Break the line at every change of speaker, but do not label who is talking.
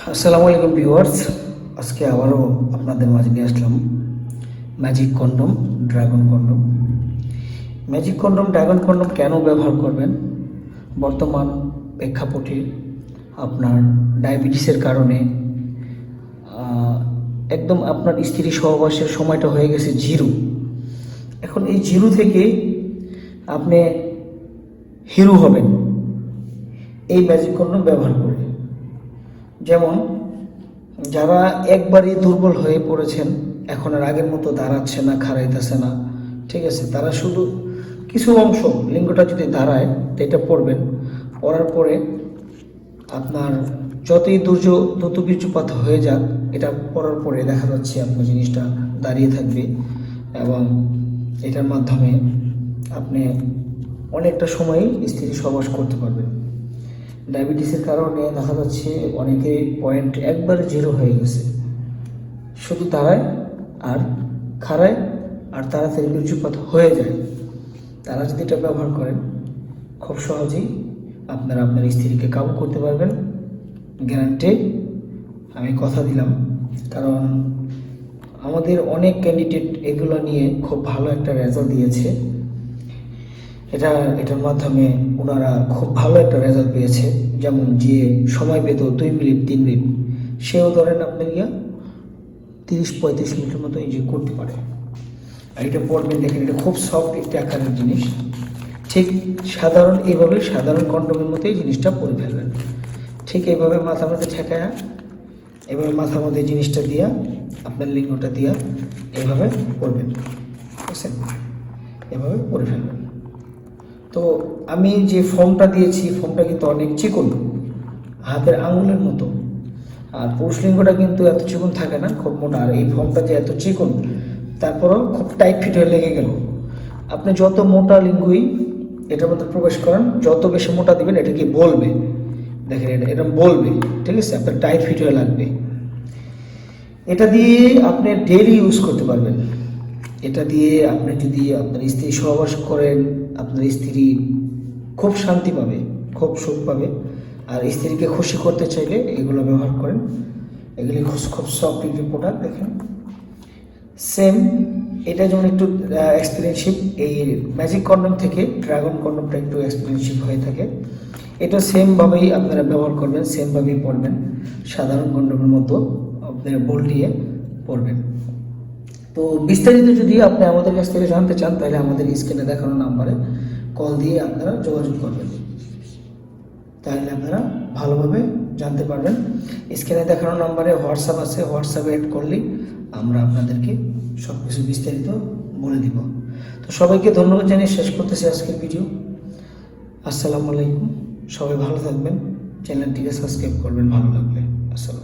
আসসালামু আলাইকুম ভিউয়ার্স। আজকে আবারও আপনাদের মাঝে নিয়ে আসলাম magic condom dragon condom magic condom dragon condom কেন ব্যবহার করবেন? বর্তমান প্রেক্ষাপটে আপনার ডায়াবেটিসের কারণে একদম আপনার স্ত্রী সহবাসের সময়টা হয়ে গেছে জিরো। এখন এই জিরো থেকে আপনি হিরো হবেন। এই ম্যাজিক কন্ডম ব্যবহার করে। যেমন, যারা একবারই দুর্বল হয়ে পড়েছেন, এখন আর আগের মতো দাঁড়াচ্ছে না, খাড়াইতেছে না। ঠিক আছে, তারা শুধু কিছু অংশ লিঙ্গটা যদি দাঁড়ায়, তো এটা পড়বেন। পড়ার পরে আপনার যতই দুর্য, দ্রুত বীর্যপাত হয়ে যাক, এটা পড়ার পরে দেখা যাচ্ছে আপনার জিনিসটা দাঁড়িয়ে থাকবে এবং এটার মাধ্যমে আপনি অনেকটা সময় স্ত্রী সবাস করতে পারবেন। ডায়াবেটিসের কারণে দেখা যাচ্ছে অনেকে পয়েন্ট একবারে জিরো হয়ে গেছে। শুধু দাঁড়ায় আর খাড়ায় আর তাড়াতাড়ি বীর্যপাত হয়ে যায়। তারা যদি এটা ব্যবহার করেন, খুব সহজেই আপনারা আপনার স্ত্রীকে কাবু করতে পারবেন। গ্যারান্টি, আমি কথা দিলাম। কারণ আমাদের অনেক ক্যান্ডিডেট এগুলো নিয়ে খুব ভালো একটা রেজাল্ট দিয়েছে। এটা, এটার মাধ্যমে ওনারা খুব ভালো একটা রেজাল্ট পেয়েছে। যেমন যে সময় পেত দুই মিনিট, তিন মিনিট। সেও ধরেন আপনি গিয়া তিরিশ, পঁয়ত্রিশ মিনিটের মতো এই যে করতে পারে। আর এটা পড়বেন, দেখেন এটা খুব সফট একটি আকারের জিনিস। ঠিক সাধারণ, এইভাবে সাধারণ কন্ডমের মতো এই জিনিসটা পরে ফেলবেন। ঠিক এইভাবে মাথার মধ্যে ঠেকায়া এভাবে মাথার মধ্যে জিনিসটা দিয়া, আপনার লিঙ্গটা দিয়া, এইভাবে পড়বেন। বুঝছেন? এভাবে পরে ফেলবেন। তো আমি যে ফর্মটা দিয়েছি, ফর্মটা কিন্তু অনেক চিকন, হাতের আঙুলের মতো। আর পুরুষ লিঙ্গটা কিন্তু এত চিকন থাকে না, খুব মোটা। আর এই ফর্মটা যে এত চিকন, তারপরও খুব টাইট ফিট হয়ে লেগে গেল। আপনি যত মোটা লিঙ্গই এটার মধ্যে প্রবেশ করেন, যত বেশি মোটা দিবেন, এটা কি বলবে? দেখেন, এটা এটা বলবে, ঠিক আছে? আপনার টাইট ফিট হয়ে লাগবে। এটা দিয়ে আপনি ডেলি ইউজ করতে পারবেন। এটা দিয়ে আপনি যদি আপনার স্ত্রী সহবাস করেন, আপনার স্ত্রী খুব শান্তি পাবে, খুব সুখ পাবে। আর স্ত্রীকে খুশি করতে চাইলে এগুলো ব্যবহার করেন। এগুলি খুব খুব সফট একটি প্রোডাক্ট দেখেন। সেম এটা যেমন একটু এক্সপিরিয়েন্সিভ এই ম্যাজিক কন্ডম থেকে ড্রাগন কন্ডমটা একটু এক্সপিরিয়েন্সিভ হয়ে থাকে। এটা সেমভাবেই আপনারা ব্যবহার করবেন সেমভাবেই পড়বেন সাধারণ কন্ডমের মতো আপনারা বোল দিয়ে পড়বেন তো বিস্তারিত যদি আপনি আমাদের কাছ থেকে জানতে চান, তাহলে আমাদের স্ক্রিনে দেখানো নাম্বারে কল দিয়ে আপনারা যোগাযোগ করবেন। তাহলে আপনারা ভালোভাবে জানতে পারবেন। স্ক্রিনে দেখানো নাম্বারে হোয়াটসঅ্যাপ আছে হোয়াটসঅ্যাপে অ্যাড করলেই আমরা আপনাদেরকে সব কিছু বিস্তারিত বলে দিব। তো সবাইকে ধন্যবাদ জানিয়ে শেষ করতেছি আজকের ভিডিও আসসালামু আলাইকুম। সবাই ভালো থাকবেন। চ্যানেলটিকে সাবস্ক্রাইব করবেন ভালো লাগলে। আসসালাম।